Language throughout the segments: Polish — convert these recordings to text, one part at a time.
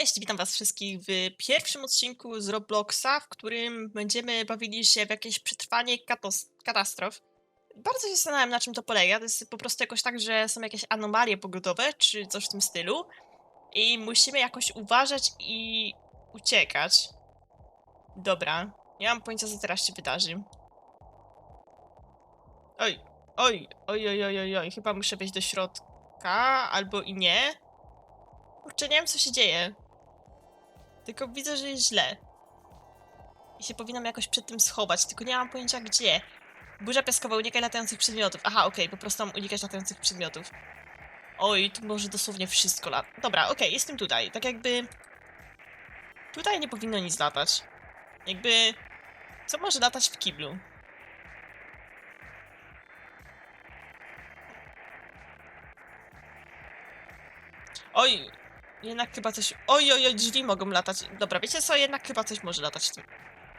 Cześć, witam was wszystkich w pierwszym odcinku z Robloxa, w którym będziemy bawili się w jakieś przetrwanie katastrof. Bardzo się zastanawiam, na czym to polega. To jest po prostu jakoś tak, że są jakieś anomalie pogodowe, czy coś w tym stylu. I musimy jakoś uważać i uciekać. Dobra, nie mam pojęcia, co teraz się wydarzy. Oj, oj, oj, oj, oj, oj, oj, chyba muszę wejść do środka, albo i nie. Kurczę, nie wiem, co się dzieje. Tylko widzę, że jest źle. I się powinnam jakoś przed tym schować, tylko nie mam pojęcia gdzie. Burza piaskowa, unikaj latających przedmiotów. Aha, okej, po prostu mam unikać latających przedmiotów. Oj, tu może dosłownie wszystko lat. Dobra, okej, jestem tutaj. Tak jakby... Tutaj nie powinno nic latać. Jakby... Co może latać w kiblu? Oj, jednak chyba coś... Oj, oj, oj, drzwi mogą latać. Dobra, wiecie co? Jednak chyba coś może latać.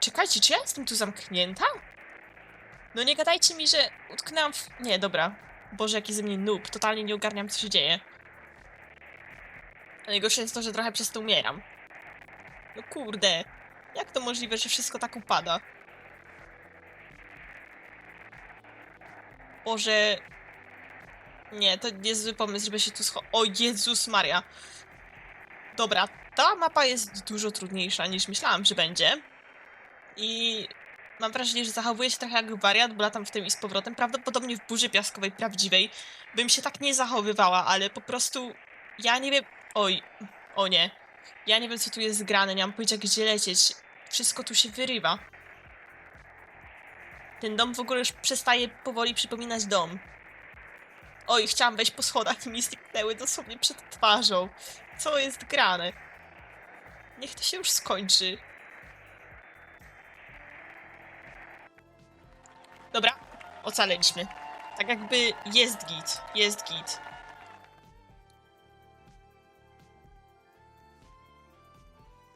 Czekajcie, czy ja jestem tu zamknięta? No nie gadajcie mi, że utknęłam w... Nie, dobra. Boże, jaki ze mnie noob. Totalnie nie ogarniam, co się dzieje. Najgorsze jest to, że trochę przez to umieram. No kurde. Jak to możliwe, że wszystko tak upada? Boże... Nie, to niezły pomysł, żeby się tu scho... O Jezus Maria. Dobra, ta mapa jest dużo trudniejsza niż myślałam, że będzie. I mam wrażenie, że zachowuję się trochę jak wariat, bo latam w tym i z powrotem. Prawdopodobnie w burzy piaskowej prawdziwej bym się tak nie zachowywała, ale po prostu ja nie wiem... Oj, o nie. Ja nie wiem, co tu jest grane, nie mam pojęcia, gdzie lecieć. Wszystko tu się wyrywa. Ten dom w ogóle już przestaje powoli przypominać dom. Oj, chciałam wejść po schodach i mi zniknęły dosłownie przed twarzą. Co jest grane? Niech to się już skończy. Dobra, ocaleliśmy. Tak jakby jest git, jest git.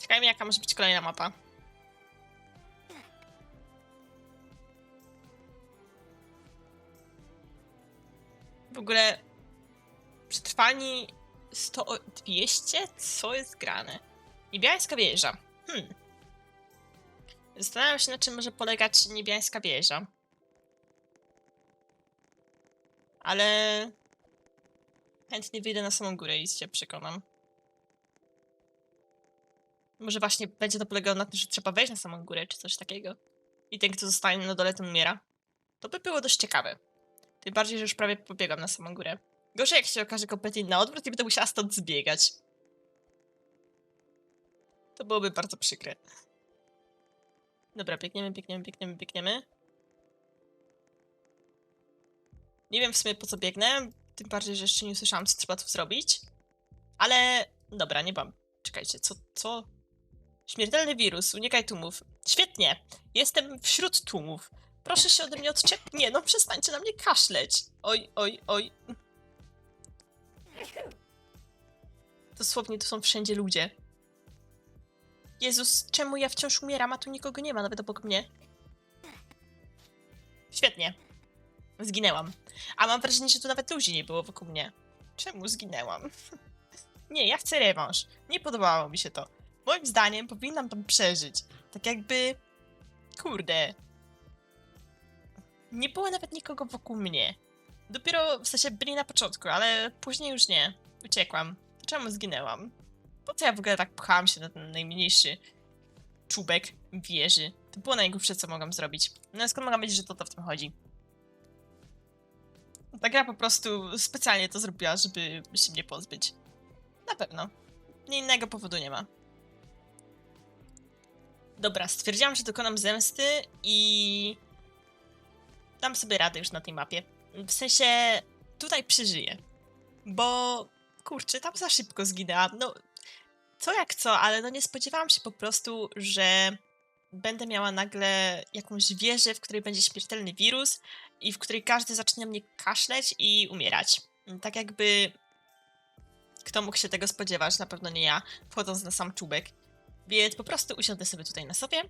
Czekajmy, jaka może być kolejna mapa. W ogóle przetrwani 100, 200? Co jest grane? Niebiańska wieża. Hmm. Zastanawiam się, na czym może polegać niebiańska wieża. Ale... Chętnie wyjdę na samą górę i się przekonam. Może właśnie będzie to polegało na tym, że trzeba wejść na samą górę, czy coś takiego. I ten, kto zostaje na dole, ten umiera. To by było dość ciekawe. Tym bardziej, że już prawie pobiegam na samą górę. Gorzej, jak się okaże kompletnie na odwrót i będę musiała stąd zbiegać. To byłoby bardzo przykre. Dobra, biegniemy, biegniemy, biegniemy, biegniemy. Nie wiem w sumie po co biegnę, tym bardziej, że jeszcze nie usłyszałam, co trzeba tu zrobić. Ale dobra, nie mam. Czekajcie, co, co? Śmiertelny wirus, unikaj tłumów. Świetnie! Jestem wśród tłumów. Proszę się ode mnie odczep... Nie, no przestańcie na mnie kaszleć. Oj, oj, oj. Dosłownie tu są wszędzie ludzie. Jezus, czemu ja wciąż umieram, a tu nikogo nie ma, nawet obok mnie? Świetnie. Zginęłam. A mam wrażenie, że tu nawet ludzi nie było wokół mnie. Czemu zginęłam? nie, ja chcę rewanż. Nie podobało mi się to. Moim zdaniem powinnam tam przeżyć. Tak jakby... Kurde. Nie było nawet nikogo wokół mnie. Dopiero, w sensie byli na początku, ale później już nie. Uciekłam. Czemu zginęłam? Po co ja w ogóle tak pchałam się na ten najmniejszy czubek wieży? To było najgłupsze, co mogłam zrobić. No skąd mogłam wiedzieć, że to, to w tym chodzi? Ta gra po prostu specjalnie to zrobiła, żeby się mnie pozbyć. Na pewno. Innego powodu nie ma. Dobra, stwierdziłam, że dokonam zemsty i... Dam sobie radę już na tej mapie. W sensie, tutaj przeżyję. Bo, kurczę, tam za szybko zginęłam. No, co jak co, ale no nie spodziewałam się po prostu, że będę miała nagle jakąś wieżę, w której będzie śmiertelny wirus i w której każdy zacznie mnie kaszleć i umierać. Tak jakby... Kto mógł się tego spodziewać? Na pewno nie ja, wchodząc na sam czubek. Więc po prostu usiądę sobie tutaj na sobie.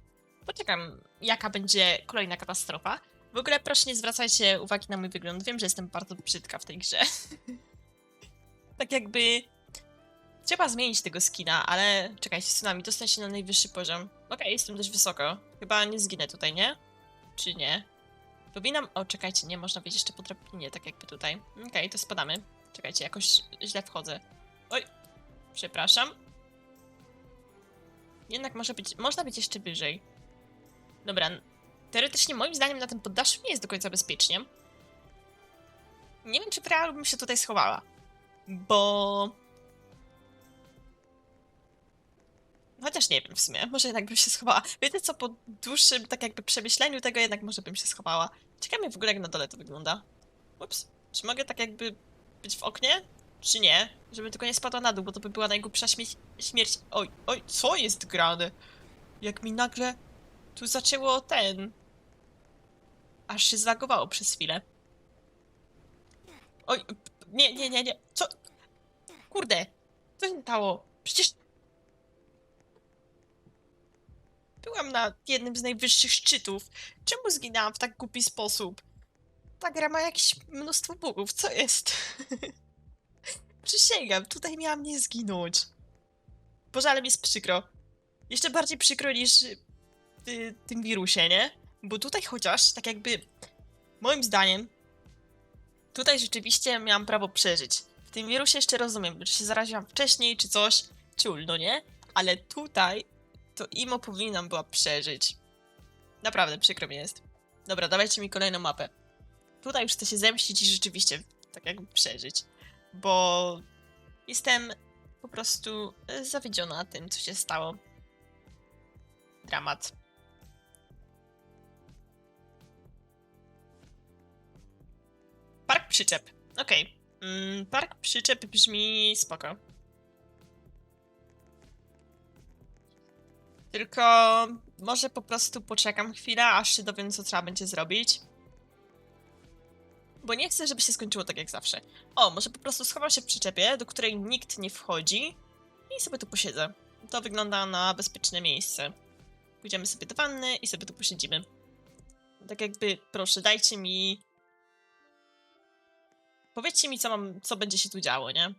Poczekam, jaka będzie kolejna katastrofa. W ogóle proszę nie zwracajcie uwagi na mój wygląd. Wiem, że jestem bardzo brzydka w tej grze. tak jakby Trzeba zmienić tego skina, ale czekajcie, tsunami, dostać się na najwyższy poziom. Okej, jestem dość wysoko. Chyba nie zginę tutaj, nie? Czy nie? Powinnam... O, czekajcie, nie można być jeszcze po drabinie, tak jakby tutaj. Okej, to spadamy. Czekajcie, jakoś źle wchodzę. Oj, przepraszam. Jednak może być, można być jeszcze wyżej. Dobra, teoretycznie moim zdaniem na tym poddaszu nie jest do końca bezpiecznie. Nie wiem, czy w realu bym się tutaj schowała. Bo... Chociaż nie wiem w sumie, może jednak bym się schowała. Wiecie co, po dłuższym tak jakby przemyśleniu tego jednak może bym się schowała. Ciekawe w ogóle jak na dole to wygląda. Ups, czy mogę tak jakby być w oknie? Czy nie? Żeby tylko nie spadła na dół, bo to by była najgłupsza śmie- śmierć. Oj, oj, co jest grane? Jak mi nagle tu zaczęło ten... Aż się zlagowało przez chwilę. Oj, nie, nie, nie, nie, co? Kurde, co się stało? Przecież... Byłam na jednym z najwyższych szczytów. Czemu zginęłam w tak głupi sposób? Ta gra ma jakieś mnóstwo bugów, co jest? Przysięgam, tutaj miałam nie zginąć. Boże, ale mi jest przykro. Jeszcze bardziej przykro niż y, tym wirusie, nie? Bo tutaj chociaż, tak jakby, moim zdaniem, tutaj rzeczywiście miałam prawo przeżyć. W tym wirusie jeszcze rozumiem, czy się zaraziłam wcześniej, czy coś, ciul, no nie? Ale tutaj to Imo powinnam była przeżyć. Naprawdę, przykro mi jest. Dobra, dawajcie mi kolejną mapę. Tutaj już chcę się zemścić i rzeczywiście tak jakby przeżyć. Bo jestem po prostu zawiedziona tym, co się stało. Dramat. Park przyczep. Okej. Mm, park przyczep brzmi spoko. Tylko może po prostu poczekam chwilę, aż się dowiem, co trzeba będzie zrobić. Bo nie chcę, żeby się skończyło tak jak zawsze. O, może po prostu schowam się w przyczepie, do której nikt nie wchodzi i sobie tu posiedzę. To wygląda na bezpieczne miejsce. Pójdziemy sobie do wanny i sobie tu posiedzimy. Tak jakby, proszę, dajcie mi... Powiedzcie mi, co mam, co będzie się tu działo, nie?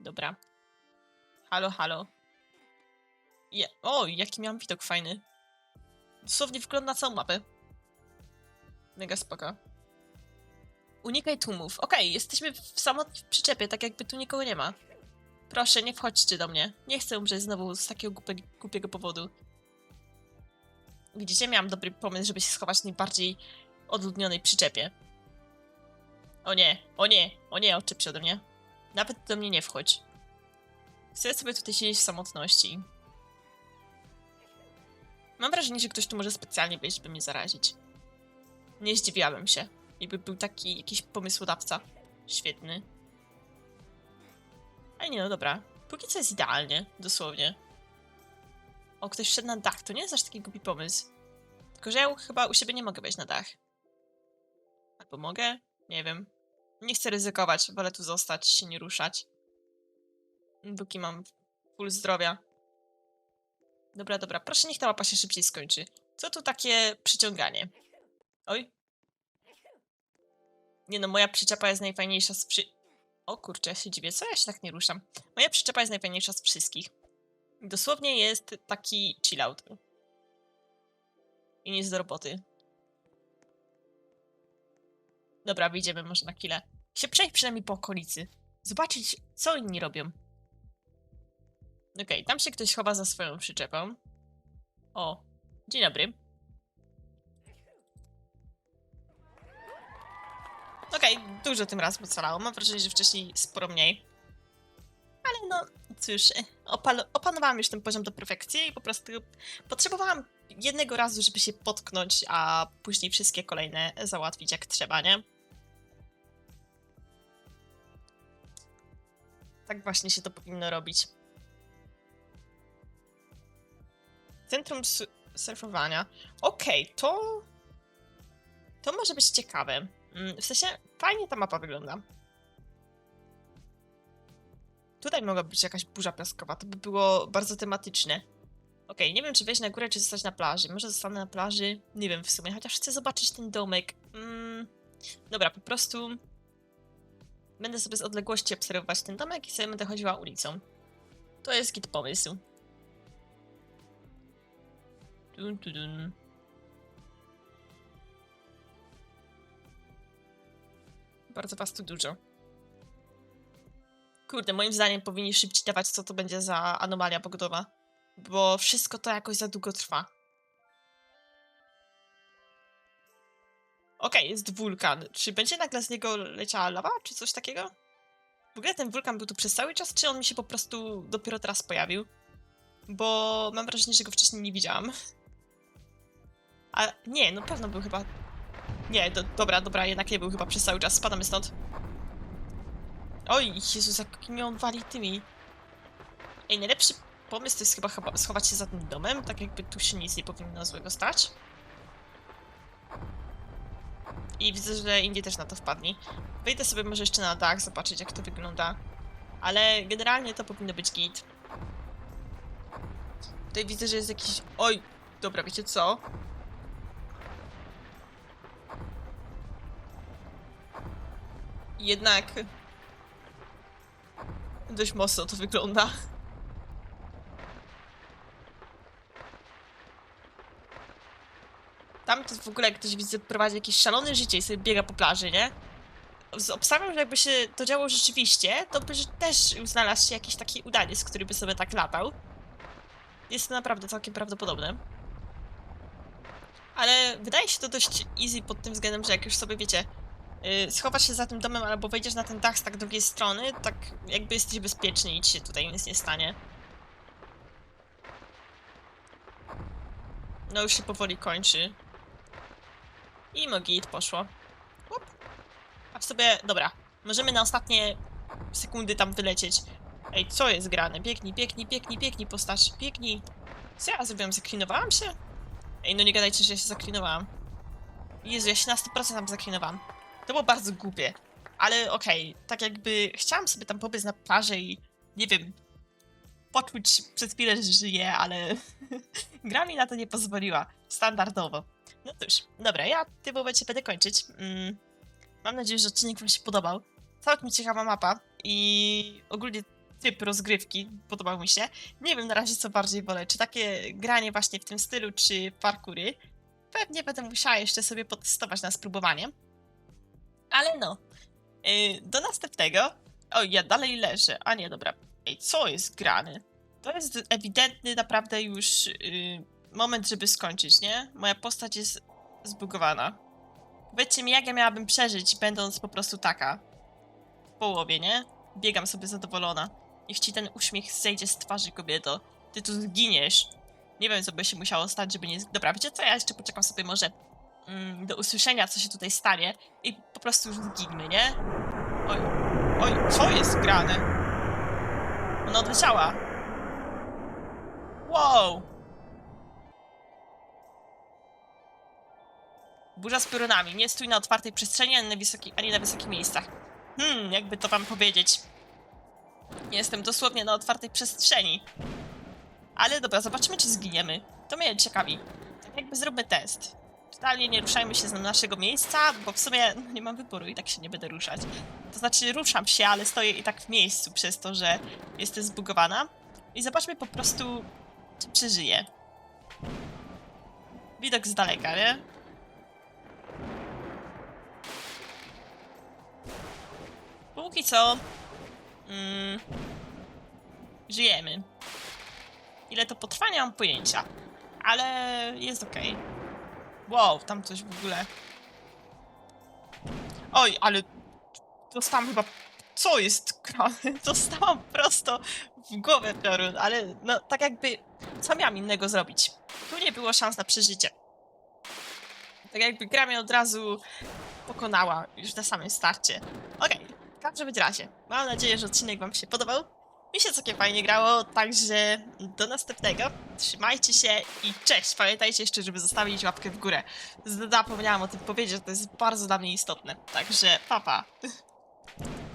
Dobra. Halo, halo. Je... O, jaki miałam widok fajny. Dosłownie wygląda na całą mapę. Mega spoko. Unikaj tłumów. Okej, jesteśmy w samotnie w przyczepie, tak jakby tu nikogo nie ma. Proszę, nie wchodźcie do mnie. Nie chcę umrzeć znowu z takiego głupie, głupiego powodu. Widzicie, miałam dobry pomysł, żeby się schować najbardziej odludnionej przyczepie. O nie, o nie, o nie, odczep się ode mnie. Nawet do mnie nie wchodź. Chcę sobie tutaj siedzieć w samotności. Mam wrażenie, że ktoś tu może specjalnie wejść, by mnie zarazić. Nie zdziwiłabym się. Jakby był taki jakiś pomysłodawca. Świetny. Ale nie, no dobra. Póki co jest idealnie, dosłownie. O, ktoś wszedł na dach. To nie jest aż taki głupi pomysł. Tylko, że ja chyba u siebie nie mogę wejść na dach. Albo mogę? Nie wiem. Nie chcę ryzykować. Wolę tu zostać, się nie ruszać. Póki mam full zdrowia. Dobra, dobra. Proszę, niech ta mapa się szybciej skończy. Co tu takie przyciąganie? Oj. Nie no, moja przyczepa jest najfajniejsza z przy... O kurczę, ja się dziwię, co ja się tak nie ruszam? Moja przyczepa jest najfajniejsza z wszystkich. Dosłownie jest taki chill out. I nic do roboty. Dobra, wyjdziemy może na chwilę. Się przejść przynajmniej po okolicy. Zobaczyć, co inni robią. Okej, tam się ktoś chowa za swoją przyczepą. O, dzień dobry. Okej, dużo tym razem ocalało. Mam wrażenie, że wcześniej sporo mniej. Ale no, cóż, e, opanowałam już ten poziom do perfekcji i po prostu potrzebowałam jednego razu, żeby się potknąć, a później wszystkie kolejne załatwić jak trzeba, nie? Tak właśnie się to powinno robić. Centrum su- surfowania. Okej, to. To może być ciekawe. Mm, W sensie, fajnie ta mapa wygląda. Tutaj mogła być jakaś burza piaskowa, to by było bardzo tematyczne. Okej, nie wiem, czy wejść na górę, czy zostać na plaży. Może zostanę na plaży? Nie wiem w sumie, chociaż chcę zobaczyć ten domek. Mm, dobra, po prostu... Będę sobie z odległości obserwować ten domek i sobie będę chodziła ulicą. To jest git pomysł. Dun, dun, dun. Bardzo was tu dużo. Kurde, moim zdaniem powinni szybciej dawać, co to będzie za anomalia pogodowa. Bo wszystko to jakoś za długo trwa. Okej, jest wulkan. Czy będzie nagle z niego leciała lawa, czy coś takiego? W ogóle ten wulkan był tu przez cały czas, czy on mi się po prostu dopiero teraz pojawił? Bo mam wrażenie, że go wcześniej nie widziałam. A nie, no pewno był chyba... Nie, do, dobra, dobra, jednak nie był chyba przez cały czas. Spadamy stąd. Oj, Jezus, jak mnie on wali tymi. Ej, najlepszy pomysł to jest chyba schować się za tym domem, tak jakby tu się nic nie powinno złego stać. I widzę, że Indie też na to wpadli. Wyjdę sobie może jeszcze na dach, zobaczyć jak to wygląda. Ale generalnie to powinno być git. Tutaj widzę, że jest jakiś... Oj! Dobra, wiecie co? Jednak... Dość mocno to wygląda. Tam to w ogóle ktoś widzę prowadzi jakieś szalone życie i sobie biega po plaży, nie? Obstawiam, że jakby się to działo rzeczywiście, to by też znalazł się jakiś taki udaniec, który by sobie tak latał. Jest to naprawdę całkiem prawdopodobne. Ale wydaje się to dość easy pod tym względem, że jak już sobie wiecie, yy, schowasz się za tym domem albo wejdziesz na ten dach z tak drugiej strony, tak jakby jesteś bezpieczny i ci się tutaj nic nie stanie. No już się powoli kończy. I mogit poszło. A w sobie, dobra, możemy na ostatnie sekundy tam wylecieć. Ej, co jest grane? Biegnij, biegnij, biegnij, biegnij, postać, biegnij. Co ja zrobiłam? Zaklinowałam się? Ej, no nie gadajcie, że ja się zaklinowałam. Jezu, ja się na 100% tam zaklinowałam. To było bardzo głupie. Ale okej, tak jakby chciałam sobie tam pobiec na plażę i nie wiem, poczuć przez chwilę, że żyję, ale gra mi na to nie pozwoliła. Standardowo. No cóż, dobra, ja w tym momencie będę kończyć. Mm, mam nadzieję, że odcinek Wam się podobał. Całkiem ciekawa mapa i ogólnie typ rozgrywki podobał mi się. Nie wiem na razie co bardziej wolę, czy takie granie właśnie w tym stylu, czy parkury. Pewnie będę musiała jeszcze sobie potestować na spróbowanie. Ale no, yy, do następnego. O, ja dalej leżę. A nie, dobra. Ej, co jest grane? To jest ewidentny naprawdę już yy, moment, żeby skończyć, nie? Moja postać jest zbugowana. Powiedzcie mi, jak ja miałabym przeżyć, będąc po prostu taka. W połowie, nie? Biegam sobie zadowolona. Niech ci ten uśmiech zejdzie z twarzy, kobieto. Ty tu zginiesz. Nie wiem, co by się musiało stać, żeby nie... Dobra, wiecie co? Ja jeszcze poczekam sobie może mm, do usłyszenia, co się tutaj stanie i po prostu już zginmy, nie? Oj, oj, co jest grane? Ona odleciała. Wow! Burza z piorunami. Nie stój na otwartej przestrzeni, ani na, wysoki, ani na wysokich miejscach. Hmm, jakby to wam powiedzieć. Jestem dosłownie na otwartej przestrzeni. Ale dobra, zobaczymy, czy zginiemy. To mnie ciekawi. Tak jakby zróbmy test. Totalnie nie ruszajmy się z naszego miejsca, bo w sumie no, nie mam wyboru i tak się nie będę ruszać. To znaczy, ruszam się, ale stoję i tak w miejscu przez to, że jestem zbugowana. I zobaczmy po prostu, czy przeżyję. Widok z daleka, nie? Póki co. Mm, żyjemy. Ile to potrwa, nie mam pojęcia. Ale jest okej. Wow, tam coś w ogóle. Oj, ale dostałam chyba. Co jest grane? Dostałam prosto w głowę piorun, ale no tak jakby. Co miałam innego zrobić? Tu nie było szans na przeżycie. Tak jakby gra mnie od razu pokonała już na samym starcie. Okej, w każdym razie. Mam nadzieję, że odcinek Wam się podobał. Mi się całkiem fajnie grało, także do następnego. Trzymajcie się i cześć! Pamiętajcie jeszcze, żeby zostawić łapkę w górę. Zapomniałam o tym powiedzieć, że to jest bardzo dla mnie istotne. Także papa. Pa.